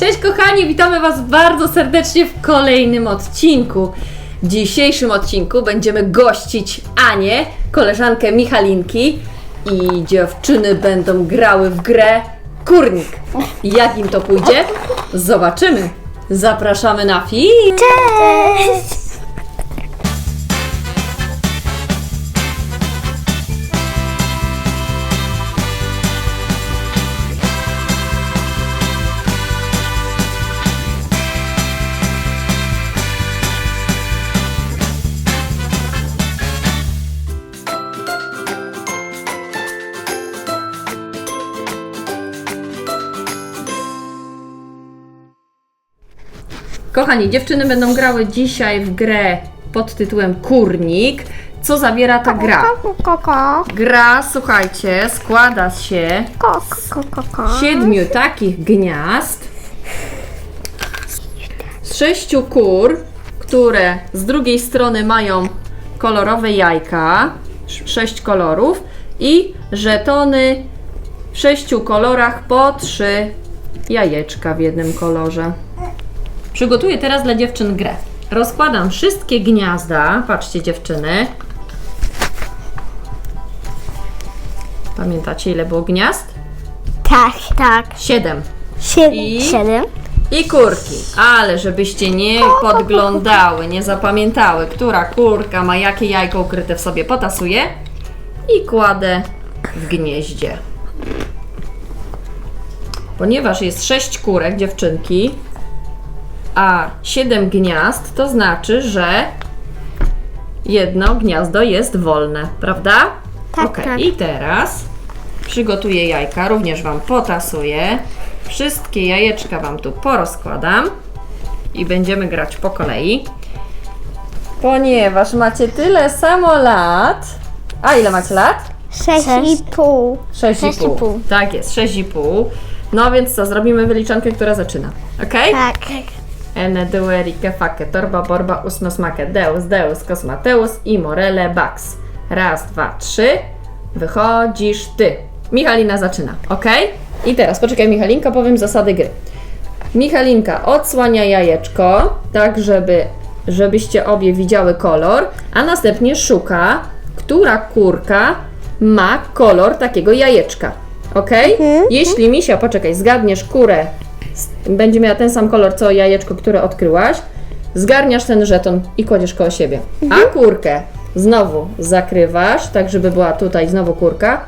Cześć kochani, witamy Was bardzo serdecznie w kolejnym odcinku. W dzisiejszym odcinku będziemy gościć Anię, koleżankę Michalinki i dziewczyny będą grały w grę Kurnik. Jak im to pójdzie? Zobaczymy. Zapraszamy na film. Cześć! Kochani, dziewczyny będą grały dzisiaj w grę pod tytułem Kurnik. Co zawiera ta gra? Koko, Gra, słuchajcie, składa się koko, koko. siedmiu takich gniazd z sześciu kur, które z drugiej strony mają kolorowe jajka, sz- sześć kolorów i żetony w sześciu kolorach po trzy jajeczka w jednym kolorze. Przygotuję teraz dla dziewczyn grę. Rozkładam wszystkie gniazda. Patrzcie dziewczyny. Pamiętacie ile było gniazd? Tak, tak. Siedem. Siedem. I? Siedem. I kurki, ale żebyście nie podglądały, nie zapamiętały, która kurka ma jakie jajko ukryte w sobie, potasuję i kładę w gnieździe. Ponieważ jest sześć kurek, dziewczynki, a siedem gniazd, to znaczy, że jedno gniazdo jest wolne, prawda? Tak, Okej, tak. I teraz przygotuję jajka, również Wam potasuję. Wszystkie jajeczka Wam tu porozkładam i będziemy grać po kolei. Ponieważ macie tyle samo lat. A ile macie lat? Sześć i pół. 6,5. Sześć i pół. Tak jest, 6,5. No więc co, zrobimy wyliczankę, która zaczyna. Ok? Tak. Ene, due, rike, fake, torba, borba, usmos, make, deus, deus, kosmateus i morele, bax. Raz, dwa, trzy. Wychodzisz ty. Michalina zaczyna, ok? I teraz, poczekaj Michalinka, powiem zasady gry. Michalinka odsłania jajeczko, tak żeby, żebyście obie widziały kolor, a następnie szuka, która kurka ma kolor takiego jajeczka. Ok? Jeśli Misia, poczekaj, zgadniesz kurę, będzie miała ten sam kolor co jajeczko, które odkryłaś, zgarniasz ten żeton i kładziesz koło siebie. A kurkę znowu zakrywasz, tak żeby była tutaj znowu kurka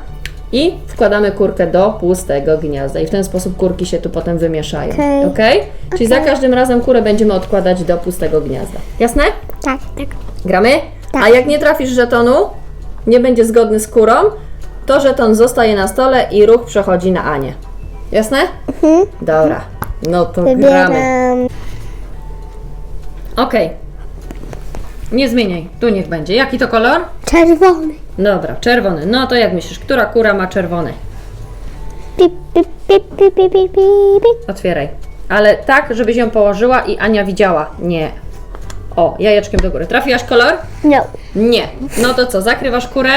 i wkładamy kurkę do pustego gniazda i w ten sposób kurki się tu potem wymieszają. Okej. ok? Czyli za każdym razem kurę będziemy odkładać do pustego gniazda. Jasne? Tak, tak. Gramy? Tak. A jak nie trafisz żetonu, nie będzie zgodny z kurą, to żeton zostaje na stole i ruch przechodzi na Anię. Jasne? Dobra. No to gramy. Wybieram. Okej. Nie zmieniaj. Tu niech będzie. Jaki to kolor? Czerwony. Dobra, czerwony. No to jak myślisz, która kura ma czerwony? Pip, pip, pip, pip, pip, pip, pip. Otwieraj. Ale tak, żebyś ją położyła i Ania widziała. Nie. O, jajeczkiem do góry. Trafiłaś kolor? No. Nie. No to co, zakrywasz kurę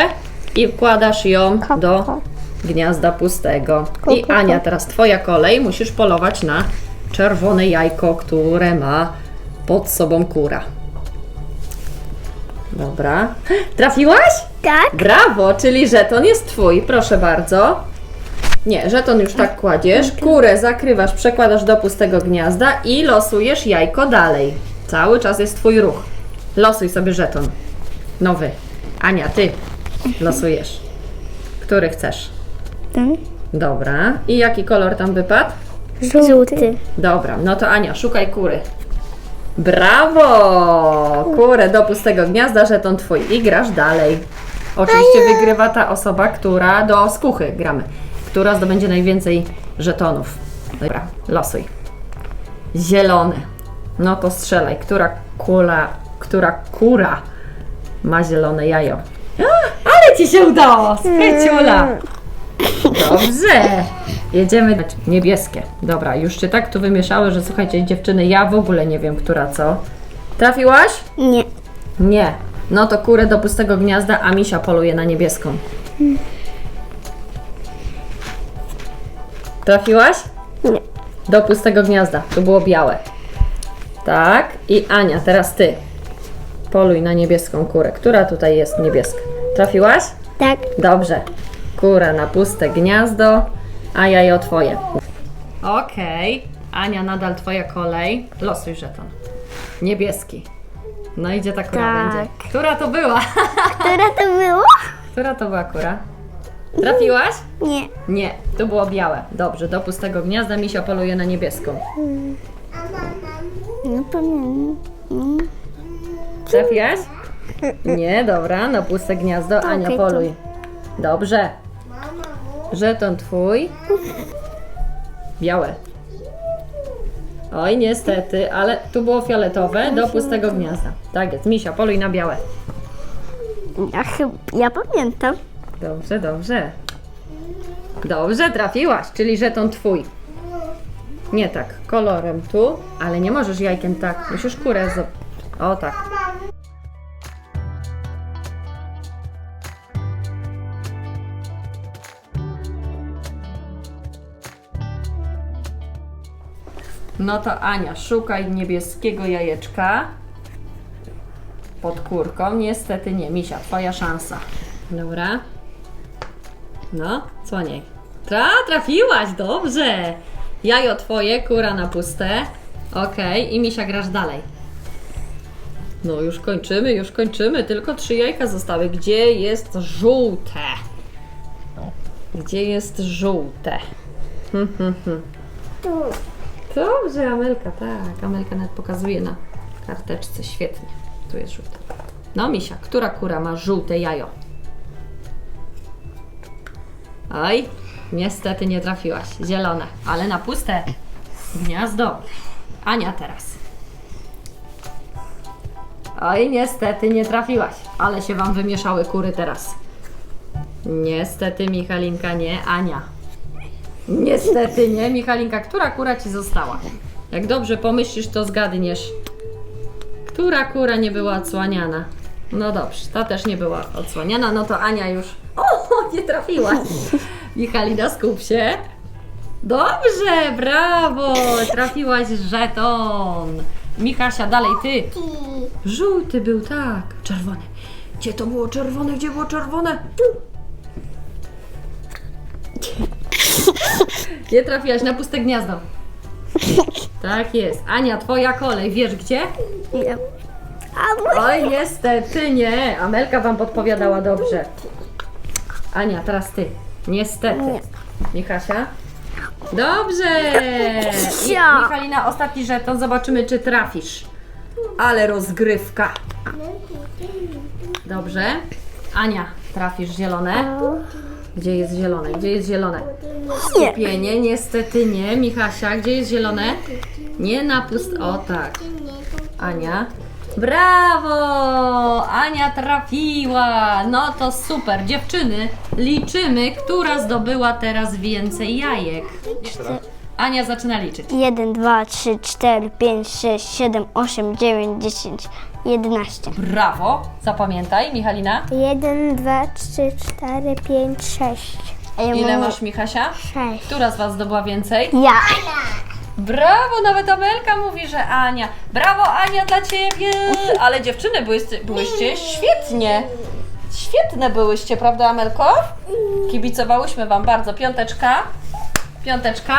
i wkładasz ją Ko- do ko. Gniazda pustego. I. Ania, teraz twoja kolej. Musisz polować na czerwone jajko, które ma pod sobą kura. Dobra. Trafiłaś? Tak. Brawo, czyli żeton jest twój. Proszę bardzo. Nie, żeton już tak kładziesz. Kurę zakrywasz, przekładasz do pustego gniazda i losujesz jajko dalej. Cały czas jest twój ruch. Losuj sobie żeton. Nowy. Ania, ty losujesz. Który chcesz? Ten. Dobra. I jaki kolor tam wypadł? Żółty. Dobra, no to Ania, szukaj kury. Brawo! Kurę do pustego gniazda, żeton twój. I grasz dalej. Oczywiście wygrywa ta osoba, która do skuchy gramy. Która zdobędzie najwięcej żetonów. Dobra, losuj. Zielony. No to strzelaj. Która kula, która kura ma zielone jajo? A, ale ci się udało! Spryciula! Dobrze. Jedziemy niebieskie. Dobra, już się tak tu wymieszały, że słuchajcie, dziewczyny, ja w ogóle nie wiem, która co. Trafiłaś? Nie. Nie. No to kurę do pustego gniazda, a misia poluje na niebieską. Trafiłaś? Nie. Do pustego gniazda. Tu było białe. Tak. I Ania, teraz ty. Poluj na niebieską kurę. Która tutaj jest niebieska? Trafiłaś? Tak. Dobrze. Kura na puste gniazdo, a jajo twoje. Okej. Ania, nadal twoja kolej. Losuj żeton. Niebieski. No idzie ta kura Tak. będzie. Która to była? Która to było? Która to była kura? Trafiłaś? Nie. Nie, to było białe. Dobrze, do pustego gniazda Misia poluje na niebieską. No pamiętam. Trafiłaś? Nie, dobra, na puste gniazdo. Ania, Okej, to- poluj. Dobrze. Żeton twój. Białe. Oj, niestety, ale tu było fioletowe do pustego gniazda. Tak jest, Misia, poluj na białe. Ja chyba, ja pamiętam. Dobrze, dobrze. Dobrze, trafiłaś, czyli żeton twój. Nie tak, kolorem tu, ale nie możesz jajkiem tak. Musisz kurę z... O tak. No to Ania, szukaj niebieskiego jajeczka pod kurką. Niestety nie, Misia, twoja szansa. Dobra. No, słoniej. Tra, trafiłaś, dobrze. Jajo twoje, kura na puste. Okej, i Misia grasz dalej. No już kończymy, już kończymy. Tylko trzy jajka zostały. Gdzie jest żółte? Gdzie jest żółte? Hm, hm, hm. Dobrze, Amelka, tak. Amelka nawet pokazuje na karteczce. Świetnie. Tu jest żółte. No, Misia, która kura ma żółte jajo? Oj, niestety nie trafiłaś. Zielone, ale na puste gniazdo. Ania teraz. Oj, niestety nie trafiłaś, ale się Wam wymieszały kury teraz. Niestety, Michalinka, nie. Ania. Niestety nie, Michalinka. Która kura Ci została? Jak dobrze pomyślisz, to zgadniesz. Która kura nie była odsłaniana? No dobrze, ta też nie była odsłaniana, no to Ania już. O, nie trafiłaś. Michalina, skup się. Dobrze, brawo! Trafiłaś żeton. Michasia, dalej ty. Żółty był, tak. Czerwony. Gdzie to było czerwone? Gdzie było czerwone? Nie trafiłaś na puste gniazdo. Tak jest. Ania, twoja kolej. Wiesz gdzie? Nie. Mój... Oj, niestety nie. Amelka wam podpowiadała dobrze. Ania, teraz ty. Niestety. Nie. Michasia? Dobrze. I. Michalina, ostatni żeton. Zobaczymy, czy trafisz. Ale rozgrywka. Dobrze. Ania, trafisz zielone. Gdzie jest zielone? Gdzie jest zielone? Nie. Skupienie, niestety nie. Michasia, gdzie jest zielone? Nie na pust... O tak. Ania. Brawo! Ania trafiła! No to super. Dziewczyny, liczymy, która zdobyła teraz więcej jajek. Ania zaczyna liczyć. 1, 2, 3, 4, 5, 6, 7, 8, 9, 10, 11. Brawo! Zapamiętaj, Michalina. 1, 2, 3, 4, 5, 6. A ja Ile masz, Michasia? 6. Która z Was zdobyła więcej? Ja. Brawo, nawet Amelka mówi, że Ania. Brawo, Ania, dla Ciebie! Ale dziewczyny, byłyście, byłyście świetnie. Świetne byłyście, prawda, Amelko? Kibicowałyśmy Wam bardzo. Piąteczka. Piąteczka.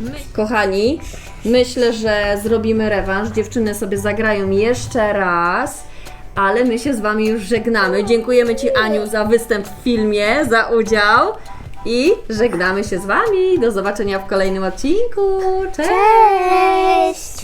My... Kochani, myślę, że zrobimy rewanż. Dziewczyny sobie zagrają jeszcze raz. Ale my się z Wami już żegnamy. Dziękujemy Ci, Aniu, za występ w filmie, za udział. I żegnamy się z Wami. Do zobaczenia w kolejnym odcinku. Cześć! Cześć.